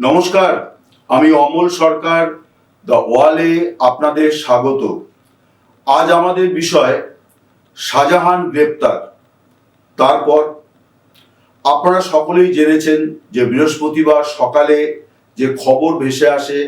নমস্কার, আমি অমল সরকার দ্য ওয়ালে আপনাদের স্বাগত। আজ আমাদের বিষয় শাহজাহান গ্রেপ্তার। তারপর, আপনারা সকলেই জেনেছেন যে বৃহস্পতিবার সকালে যে খবর ভেসে আসে,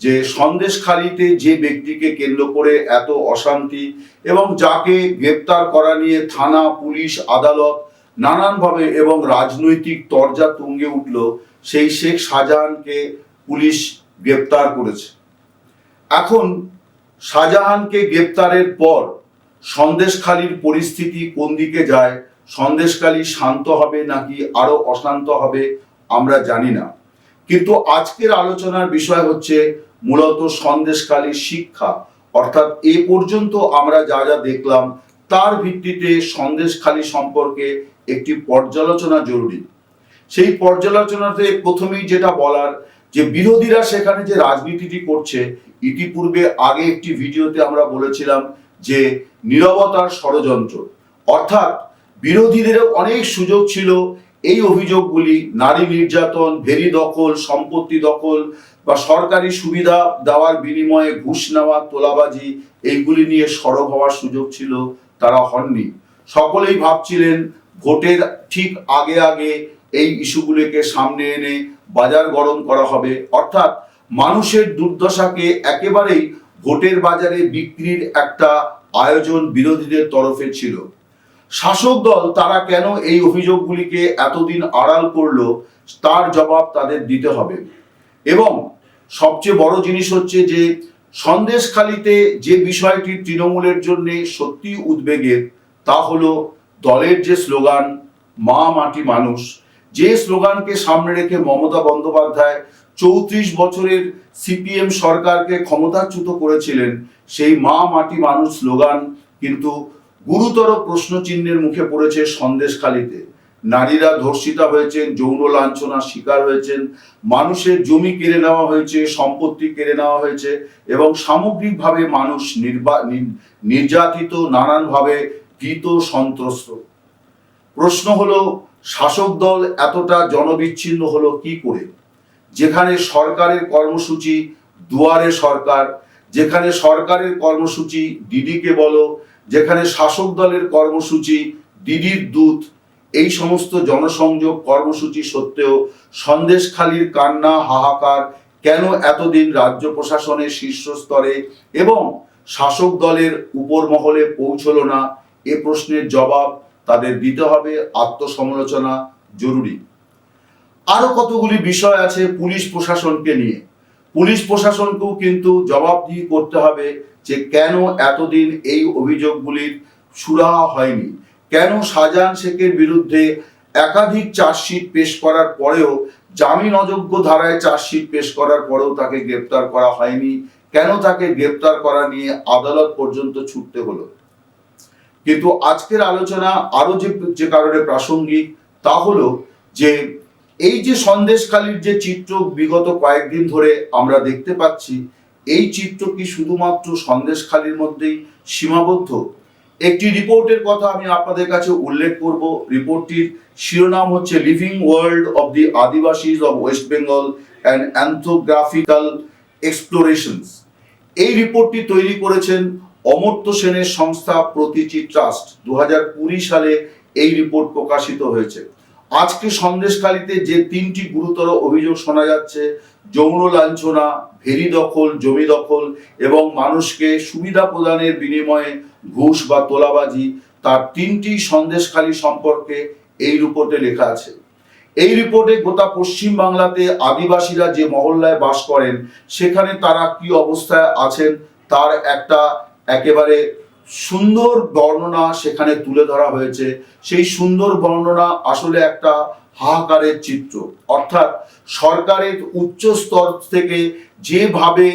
যে সন্দেশখালিতে যে ব্যক্তিকে কেন্দ্র করে এত অশান্তি এবং যাকে গ্রেপ্তার করা নিয়ে থানা, পুলিশ, আদালত নানানভাবে এবং রাজনৈতিক তরজা তুঙ্গে উঠল সেই শেখ শাহজাহানকে পুলিশ গ্রেপ্তার করেছে। এখন শাহজাহানকে গ্রেপ্তারের পর সন্দেশখালীর পরিস্থিতি কোন দিকে যায়, সন্দেশখালী শান্ত হবে নাকি আরও অশান্ত হবে আমরা জানি না। কিন্তু আজকের আলোচনার বিষয় হচ্ছে মূলত সন্দেশখালীর শিক্ষা। অর্থাৎ এ পর্যন্ত আমরা যা যা দেখলাম, তার ভিত্তিতে সন্দেশখালী সম্পর্কে একটি পর্যালোচনা জরুরি। সেই পর্যালোচনাতে প্রথমেই যেটা বলার, যে বিরোধীরা সেখানে যে রাজনীতিটি করছে, ইতিপূর্বে আগে একটি ভিডিওতে আমরা বলেছিলাম যে নিরবতার ষড়যন্ত্র। অর্থাৎ বিরোধীদের অনেক সুযোগ ছিল এই অভিযোগগুলি, নারী নির্যাতন, ভেরি দখল, সম্পত্তি দখল বা সরকারি সুবিধা দেওয়ার বিনিময়ে ঘুষ নেওয়া, তোলাবাজি, এইগুলি নিয়ে সরব হওয়ার সুযোগ ছিল, তারা হননি। সকলেই ভাবছিলেন, ভোটের ঠিক আগে আগে এই ইস্যুগুলিকে সামনে এনে বাজার গরম করা হবে। অর্থাৎ মানুষের দুর্দশাকে একেবারেই ভোটের বাজারে বিক্রির একটা আয়োজন বিরোধীদের তরফে ছিল। শাসক দল তারা কেন এই অভিযোগগুলিকে এতদিন আড়াল করল, তার জবাব তাদের দিতে হবে। এবং সবচেয়ে বড় জিনিস হচ্ছে যে, সন্দেশখালিতে যে বিষয়টি তৃণমূলের জন্য সত্যি উদ্বেগের, তা হলো দলের যে স্লোগান, মা মাটি মানুষ যে স্লোগানকে সামনে রেখে মমতা বন্দ্যোপাধ্যায় চৌত্রিশ বছরের সিপিএম সরকারকে ক্ষমতাচ্যুত করেছিলেন, সেই মা মাটি মানুষ স্লোগান কিন্তু গুরুতর প্রশ্নচিহ্নের মুখে পড়েছে সন্দেশখালিতে। নারীরা ধর্ষিতা হয়েছেন, যৌন লাঞ্ছনার শিকার হয়েছেন, মানুষের জমি কেড়ে নেওয়া হয়েছে, সম্পত্তি কেড়ে নেওয়া হয়েছে এবং সামগ্রিকভাবে মানুষ নির্যাতিত, নানানভাবে ভীত, সন্ত্রস্ত। প্রশ্ন হলো শাসক দল এতটা জনবিচ্ছিন্ন হলো কি করে? যেখানে সরকারের কর্মসূচি দুয়ারে সরকার, যেখানে সরকারের কর্মসূচি দিদিকে বলো, যেখানে শাসক দলের কর্মসূচি ডিডির দূত, এই সমস্ত জনসংযোগ কর্মসূচি সত্ত্বেও সন্দেশখালির কান্না, হাহাকার কেন এতদিন রাজ্য প্রশাসনের শীর্ষস্তরে এবং শাসক দলের উপর মহলে পৌঁছলো না? এ প্রশ্নের জবাব তাদের দিতে হবে আত্মসমালোচনা জরুরি। আরও কতগুলি বিষয় আছে পুলিশ প্রশাসনকে নিয়ে। পুলিশ প্রশাসনকেও কিন্তু জবাবদিহি করতে হবে যে কেন এতদিন এই অভিযোগগুলির সুরাহা হয়নি। কেন শাহজাহান শেখের বিরুদ্ধে একাধিক চার্জশিট পেশ করার পরেও জামিন অযোগ্য ধারায় চার্জশিট পেশ করার পরেও তাকে গ্রেপ্তার করা হয়নি। কেন তাকে গ্রেপ্তার করা নিয়ে আদালত পর্যন্ত ছুটতে হলো? কিন্তু আজকের আলোচনা আরও যে যে কারণে প্রাসঙ্গিক, তা হলো যে এই যে সন্দেশখালির যে চিত্র বিগত কয়েকদিন ধরে আমরা দেখতে পাচ্ছি, এই চিত্র কি শুধুমাত্র সন্দেশখালির মধ্যেই সীমাবদ্ধ? একটি রিপোর্টের কথা আমি আপনাদের কাছে উল্লেখ করব। রিপোর্টটির শিরোনাম হচ্ছে living world of the Adivasis of West Bengal and ethnographical explorations এই রিপোর্টটি তৈরি করেছেন অমর্ত্য সেনের সংস্থা প্রতীচি ট্রাস্ট দুহাজার কুড়ি সালে এই রিপোর্ট প্রকাশিত হয়েছে। আজকে সন্দেশখালিতে যে তিনটি গুরুতর অভিযোগ শোনা যাচ্ছে, যৌন লাঞ্ছনা, ভেরি দখল, জমি দখল এবং মানুষকে সুবিধা প্রদানের বিনিময়ে ঘুষ বা তোলাবাজি, তার তিনটি সন্দেশখালী সম্পর্কে এই রিপোর্টে লেখা আছে। এই রিপোর্টে গোটা পশ্চিম বাংলাতে আদিবাসীরা যে মহল্লায় বাস করেন, সেখানে তারা কি অবস্থায় আছেন, তার একটা একেবারে সুন্দর বর্ণনা সেখানে তুলে ধরা হয়েছে। সেই সুন্দর বর্ণনা আসলে একটা হাহাকারের চিত্র। অর্থাৎ সরকারের উচ্চ স্তর থেকে যেভাবে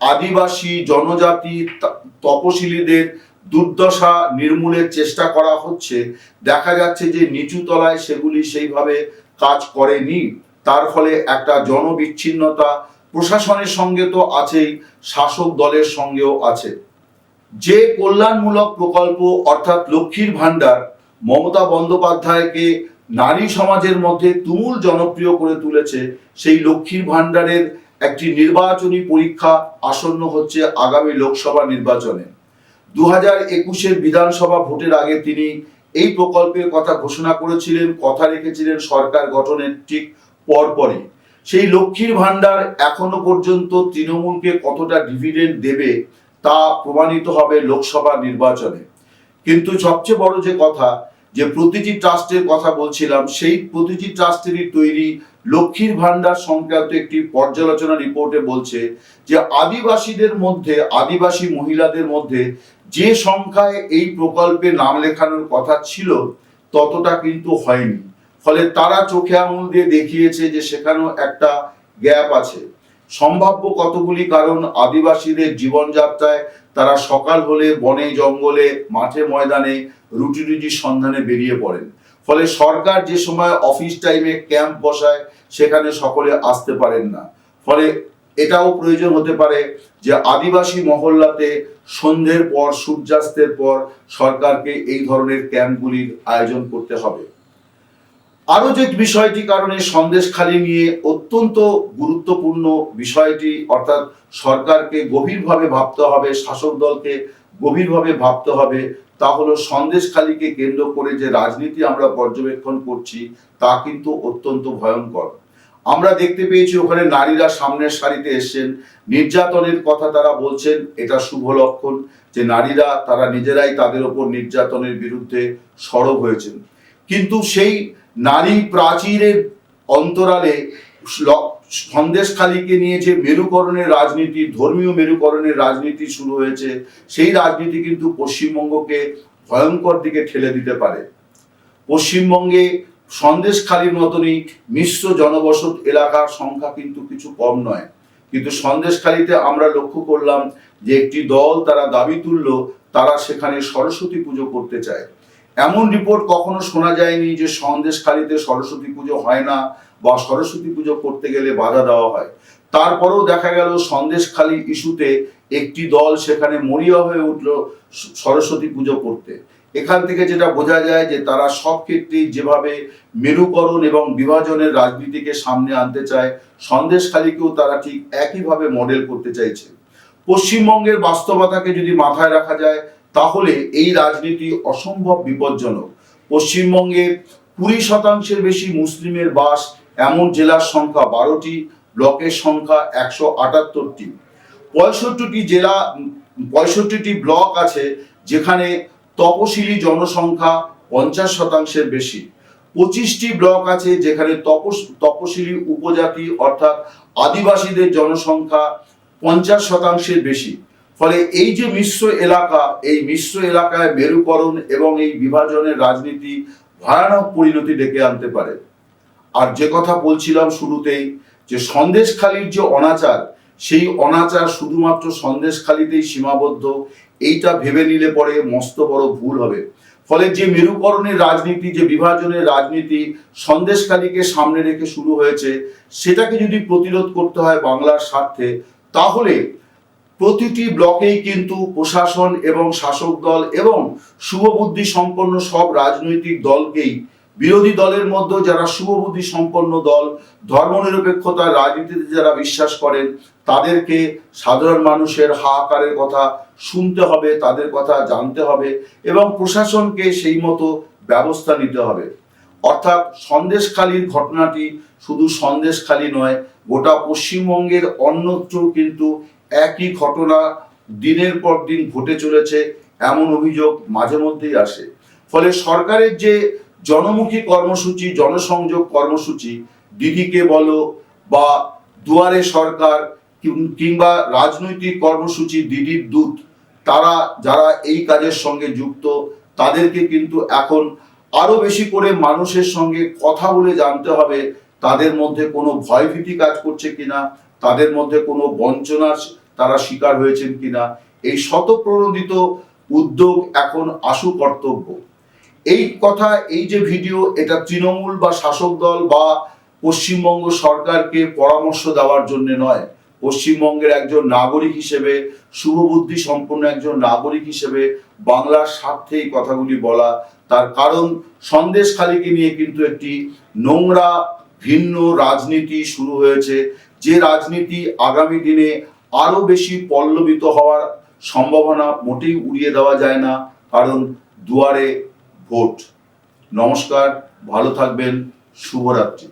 আদিবাসী জনজাতি তপশিলীদের দুর্দশা নির্মূলের চেষ্টা করা হচ্ছে, দেখা যাচ্ছে যে নিচু তলায় সেগুলি সেইভাবে কাজ করেনি। তার ফলে একটা জনবিচ্ছিন্নতা প্রশাসনের সঙ্গে তো আছেই, শাসক দলের সঙ্গেও আছে। যে কল্যাণমূলক প্রকল্প অর্থাৎ লক্ষ্মীর ভাণ্ডার মমতা বন্দ্যোপাধ্যায়কে নারী সমাজের মধ্যে তুমুল জনপ্রিয় করে তুলেছে, সেই লক্ষ্মীর ভাণ্ডারের একটি নির্বাচনী পরীক্ষা আসন্ন হচ্ছে আগামী লোকসভা নির্বাচনে। দু হাজার একুশের বিধানসভা ভোটের আগে তিনি এই প্রকল্পের কথা ঘোষণা করেছিলেন, কথা রেখেছিলেন সরকার গঠনের ঠিক পরপরই। সেই লক্ষ্মীর ভাণ্ডার এখনও পর্যন্ত তৃণমূলকে কতটা ডিভিডেন্ড দেবে তা প্রমাণিত হবে লোকসভা নির্বাচনে। কিন্তু সবচেয়ে বড় যে কথা, যে প্রতিটি ট্রাস্টের কথা বলছিলাম, সেই প্রতিটি ট্রাস্টেরই তৈরি লক্ষ্মীর ভাণ্ডার সংক্রান্ত একটি পর্যালোচনা রিপোর্টে বলছে যে আদিবাসীদের মধ্যে, আদিবাসী মহিলাদের মধ্যে যে সংখ্যায় এই প্রকল্পে নাম লেখানোর কথা ছিল, ততটা কিন্তু হয়নি। ফলে তারা চোখে আঙুল দিয়ে দেখিয়েছে যে সেখানেও একটা গ্যাপ আছে। সম্ভাব্য কতগুলি কারণ আদিবাসীদের জীবনযাত্রায় তারা সকাল হলে বনে জঙ্গলে, মাঠে ময়দানে রুটি রুজির সন্ধানে বেরিয়ে পড়েন। ফলে সরকার যে সময় অফিস টাইমে ক্যাম্প বসায়, সেখানে সকলে আসতে পারেন না। ফলে এটাও প্রয়োজন হতে পারে যে আদিবাসী মহল্লাতে সন্ধ্যের পর, সূর্যাস্তের পর সরকারকে এই ধরনের ক্যাম্পগুলির আয়োজন করতে হবে। আরও যে বিষয়টি কারণে সন্দেশখালি নিয়ে অত্যন্ত গুরুত্বপূর্ণ বিষয়টি, অর্থাৎ সরকারকে গভীরভাবে ভাবতে হবে, শাসক দলকে গভীরভাবে ভাবতে হবে, তা হলো সন্দেশখালীকে কেন্দ্র করে যে রাজনীতি আমরা পর্যবেক্ষণ করছি, তা কিন্তু অত্যন্ত ভয়ঙ্কর। আমরা দেখতে পেয়েছি ওখানে নারীরা সামনের সারিতে এসছেন, নির্যাতনের কথা তারা বলছেন, এটা শুভ লক্ষণ যে নারীরা, তারা নিজেরাই তাদের ওপর নির্যাতনের বিরুদ্ধে সরব হয়েছেন। কিন্তু সেই নারী প্রাচীরের অন্তরালে সন্দেশখালীকে নিয়ে যে মেরুকরণের রাজনীতি, ধর্মীয় মেরুকরণের রাজনীতি শুরু হয়েছে, সেই রাজনীতি কিন্তু পশ্চিমবঙ্গকে ভয়ঙ্কর দিকে ঠেলে দিতে পারে। পশ্চিমবঙ্গে সন্দেশখালীর মতনই মিশ্র জনবসত এলাকার সংখ্যা কিন্তু কিছু কম নয়। কিন্তু সন্দেশখালীতে আমরা লক্ষ্য করলাম যে একটি দল তারা দাবি তুলল, তারা সেখানে সরস্বতী পুজো করতে চায়। এমন রিপোর্ট কখনো শোনা যায়নি যে সন্দেশখালীতে সরস্বতী পুজো হয় না বা সরস্বতী পুজো করতে গেলে বাধা দেওয়া হয়। তারপরেও দেখা গেল সন্দেশখালী ইস্যুতে একটি দল সেখানে মরিয়া হয়ে উঠল সরস্বতী পুজো করতে। এখান থেকে যেটা বোঝা যায় যে তারা সব ক্ষেত্রেই যেভাবে মেরুকরণ এবং বিভাজনের রাজনীতিকে সামনে আনতে চায়, সন্দেশখালীকেও তারা ঠিক একইভাবে মডেল করতে চাইছে। পশ্চিমবঙ্গের বাস্তবতাকে যদি মাথায় রাখা যায় তাহলে এই রাজনীতি অসম্ভব বিপজ্জনক। পশ্চিমবঙ্গে কুড়ি শতাংশের বেশি মুসলিমের বাস এমন জেলার সংখ্যা বারোটি, ব্লকের সংখ্যা একশো আটাত্তরটি। পঁয়ষট্টিটি জেলা, পঁয়ষট্টিটি ব্লক আছে যেখানে তপশিলি জনসংখ্যা পঞ্চাশ শতাংশের বেশি। পঁচিশটি ব্লক আছে যেখানে তপস, তপশিলি উপজাতি অর্থাৎ আদিবাসীদের জনসংখ্যা পঞ্চাশ শতাংশের বেশি। ফলে এই যে মিশ্র এলাকা, এই মিশ্র এলাকায় মেরুকরণ এবং এই বিভাজনের রাজনীতি ভয়ানক পরিণতি ডেকে আনতে পারে। আর যে কথা বলছিলাম শুরুতেই, যে সন্দেশখালির যে অনাচার, সেই অনাচার শুধুমাত্র সন্দেশখালিতেই সীমাবদ্ধ, এইটা ভেবে নিলে পরে মস্ত বড় ভুল হবে। ফলে যে মেরুকরণের রাজনীতি, যে বিভাজনের রাজনীতি সন্দেশখালীকে সামনে রেখে শুরু হয়েছে, সেটাকে যদি প্রতিরোধ করতে হয় বাংলার স্বার্থে, তাহলে প্রতিটি ব্লকেই কিন্তু প্রশাসন এবং শাসক দল এবং শুভবুদ্ধি সম্পন্ন সব রাজনৈতিক দলকেই, বিরোধী দলের মধ্যে যারা শুভবুদ্ধি সম্পন্ন দল, ধর্মনিরপেক্ষতার রাজনীতিতে যারা বিশ্বাস করেন, তাদেরকে সাধারণ মানুষের হাহাকারের কথা শুনতে হবে, তাদের কথা জানতে হবে এবং প্রশাসনকে সেই মতো ব্যবস্থা নিতে হবে। অর্থাৎ সন্দেশখালীর ঘটনাটি শুধু সন্দেশখালী নয়, গোটা পশ্চিমবঙ্গের অন্যত্র কিন্তু একই ঘটনা দিনের পর দিন ঘটে চলেছে, এমন অভিযোগ মাঝে মধ্যেই আসে। ফলে সরকারের যে জনমুখী কর্মসূচি, জনসংযোগ কর্মসূচি, দিদিকে বলো বা দুয়ারে সরকার কিংবা রাজনৈতিক কর্মসূচি, দিদির দূত, তারা যারা এই কাজের সঙ্গে যুক্ত, তাদেরকে কিন্তু এখন আরও বেশি করে মানুষের সঙ্গে কথা বলে জানতে হবে, তাদের মধ্যে কোনো ভয়ভীতি কাজ করছে কিনা, তাদের মধ্যে কোনো বঞ্চনার তারা শিকার হয়েছেন কিনা, এই শতপ্রণোদিত উদ্যোগ এখন আশু কর্তব্য। এই কথা, এই যে ভিডিও, এটা তৃণমূল বা শাসক দল বা পশ্চিমবঙ্গ সরকারকে পরামর্শ দেওয়ার জন্য নয়। পশ্চিমবঙ্গের একজন নাগরিক হিসেবে, শুভবুদ্ধি সম্পন্ন একজন নাগরিক হিসেবে বাংলার স্বার্থে এই কথাগুলি বলা, তার কারণ সন্দেশখালীকে নিয়ে কিন্তু একটি নোংরা, ভিন্ন রাজনীতি শুরু হয়েছে। যে রাজনীতি আগামী দিনে আরও বেশি পল্লবিত হওয়ার সম্ভাবনা মোটেই উড়িয়ে দেওয়া যায় না, কারণ দুয়ারে ভোট। নমস্কার, ভালো থাকবেন, শুভরাত্রি।